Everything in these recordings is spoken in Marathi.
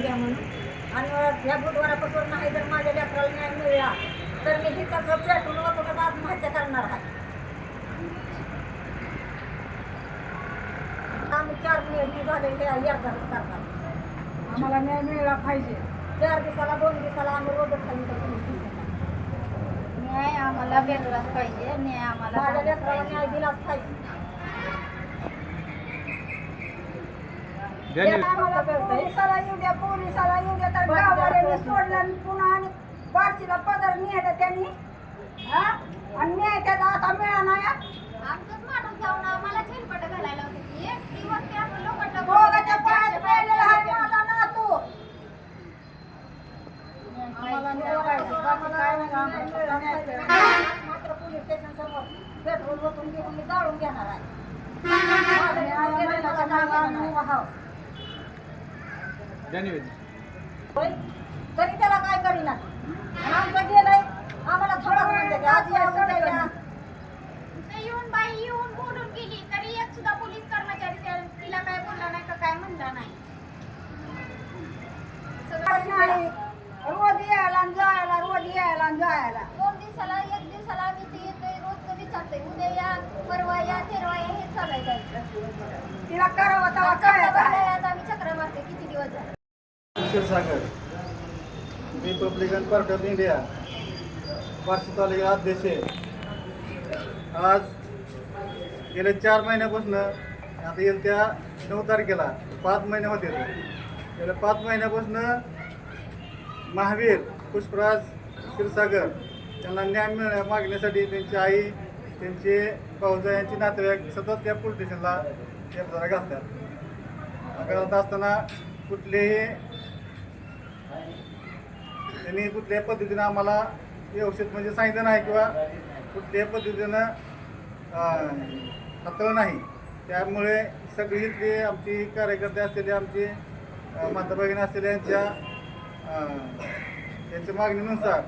द्या म्हणून. आणि ह्या बुधवारापासून नाही जर माझ्या लेकराला न्याय मिळाला तर मी ही कसं पेटून वगैरे आत्महत्या करणार आहे? आम्ही चार महिने झाले हे करणार आम्हाला न्याय मिळाला पाहिजे. चार दिवसाला दोन दिवसाला आम्ही रोज खाली. न्याय आम्हाला भेटलाच पाहिजे न्याय आम्हाला माझ्या लेकराला. न्याय दिलाच पाहिजे. पोलिसाला येऊ द्या पोलिसाला येऊ द्या. तर सोडलं आणि पुन्हा आणि बारशीला पदर नेलं त्यांनी. हा? आणि न्याय त्याचा आता मिळाला नाही आमचंच माणूस जाऊन आम्हाला झेलपट घालायला होती ती. एक दिवस ते आपण लोकांना दोघाच्या पायात पडलेला आहे माझा नातू आम्हाला न्याय पाहिजे. बाकी काय नाही, आम्हाला मिळाला नाही. मात्र पोलीस स्टेशन समोर पेट्रोल ओतून घेऊन मी जाळून घेणार आहे? होय? तरी त्याला काय करीना? आणि आमचं गेलंय आम्हाला थोडं म्हणते आज या. ते येऊन बाई येऊन बोलून गेली? तरी एक सुद्धा पोलीस कर्मचारी त्या- तिला काय बोलला नाही का काय म्हणला नाही? रोज यायला आणि जायला रोज यायला आणि जायला. दोन दिवसाला एक दिवसाला आम्ही ते येतोय रोजचं विचारतोय. उद्या या परवा या तेरवा या हे. तिला करावं तेव्हा आज आम्ही चक्र मारते किती दिवस झाले Kshirsagar Republican Party of India वार्षिक तालुका अध्यक्ष आहे. आज गेल्या चार महिन्यापासून आता येईल त्या नऊ तारखेला पाच महिने होते गेल्या पाच महिन्यापासून महावीर पुष्पराज क्षीरसागर त्यांना न्याय मिळण्या मागण्यासाठी त्यांची आई त्यांचे भाऊजा यांचे नातेवाईक सतत त्या पोलीस स्टेशनला घालतात. घालत असताना कुठलेही त्यांनी कुठल्याही पद्धतीनं आम्हाला व्यवस्थित म्हणजे सांगितलं नाही किंवा कुठल्याही पद्धतीनं हातलं नाही. त्यामुळे सगळी ते आमची कार्यकर्ते असलेले आमची माता भगिनी असलेल्या यांच्या यांच्या मागणीनुसार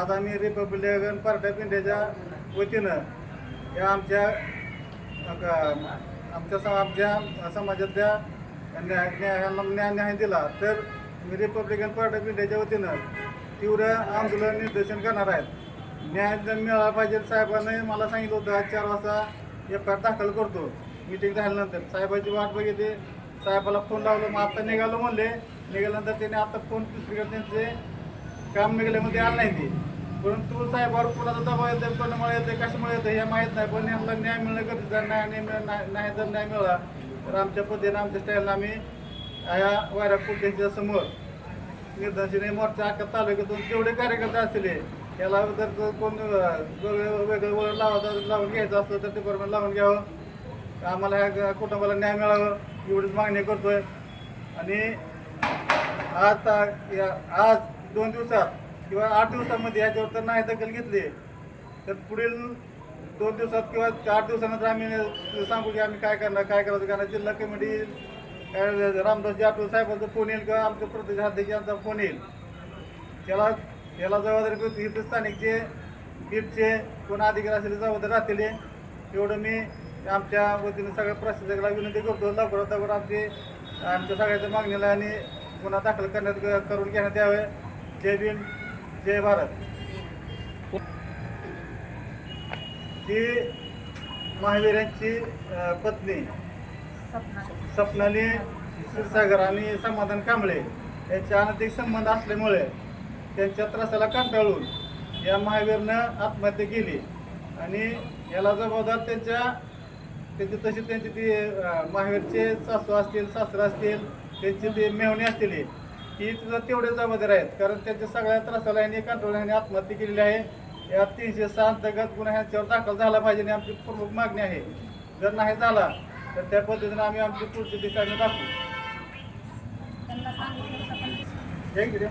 आज आम्ही रिपब्लिकन पार्टी ऑफ इंडियाच्या वतीनं या आमच्या आमच्या आमच्या समाजातल्या न्याय न्याय न्याय दिला. तर रिपब्लिकन पार्टी ऑफ इंडियाच्या वतीनं तीव्र आंदोलन निर्देशन करणार आहेत. न्याय जर मिळाला पाहिजे साहेबांनी मला सांगितलं होतं आज चार वाजता एफ आय आर दाखल करतो. मिटिंग झाल्यानंतर साहेबाची वाट बघितली. साहेबाला फोन लावलं. मग आत्ता निघालो म्हणले. निघाल्यानंतर त्याने आता फोन दुसरीकडे त्यांचे काम निघाल्यामध्ये आलं नाही ते. परंतु साहेबावर कुणाचा दबाव येतो कोणामुळे येते कशामुळे येतं हे माहीत नाही. पण यांना न्याय मिळणं गरजेचं आहे. न्याय नाही नाही नाही जर न्याय मिळाला तर आमच्या पद्धतीने आमच्या स्टाईलला आम्ही या वायरा त्यांच्यासमोर. निर्देशने मोर्चा अख्या तालुक्यातून जेवढे कार्यकर्ते असतील याला जर कोण वेगळं वळण लावायचं लावून घ्यायचं असलं तर डिपार्टमेंट लावून घ्यावं. आम्हाला ह्या कुटुंबाला न्याय मिळावं एवढीच मागणी करतोय. आणि आता या आज दोन दिवसात किंवा आठ दिवसामध्ये याच्यावर तर नाही दखल घेतली. तर पुढील दोन दिवसात किंवा आठ दिवसानंतर आम्ही सांगू की आम्ही काय करणार काय करायचं कारण जिल्हा कमिटी रामदासजी आठवले साहेबांचा फोन येईल किंवा आमच्या प्रदेश अध्यक्ष यांचा फोन येईल. त्याला याला जबाबदारी इथं स्थानिकचे बीपचे कोण अधिकारी असलेले जबाबदारी राहतील एवढं मी आमच्या वतीने सगळ्या प्रशासकाला विनंती करतो. लवकरात लवकर आमची आमच्या सगळ्याच्या मागणीला आणि गुन्हा दाखल करण्यात करून घेण्यात यावे. जय भीम जय भारत. ही महावीरांची पत्नी स्वप्नाली क्षीरसागर आणि समाधान कांबळे यांचे अनधिक संबंध असल्यामुळे त्यांच्या त्रासाला कंटाळून या महावीरनं आत्महत्या केली. आणि याला जबाबदार त्यांच्या त्यांची तशी त्यांची ती महावीरचे सासू असतील सासरा असतील त्यांची ते मेहणे असतील ही तुझं तेवढे जबाबदार आहेत. कारण त्यांच्या सगळ्या त्रासाला यांनी कंट्रोल यांनी आत्महत्या केलेली आहे. या तीनशे सहा अंतर्गत गुन्हा ह्यांच्यावर दाखल झाला पाहिजे आणि आमची प्रमुख मागणी आहे. जर नाही झाला तर त्या पद्धतीने आम्ही आमची पुढची दिशा दाखवू इकडे.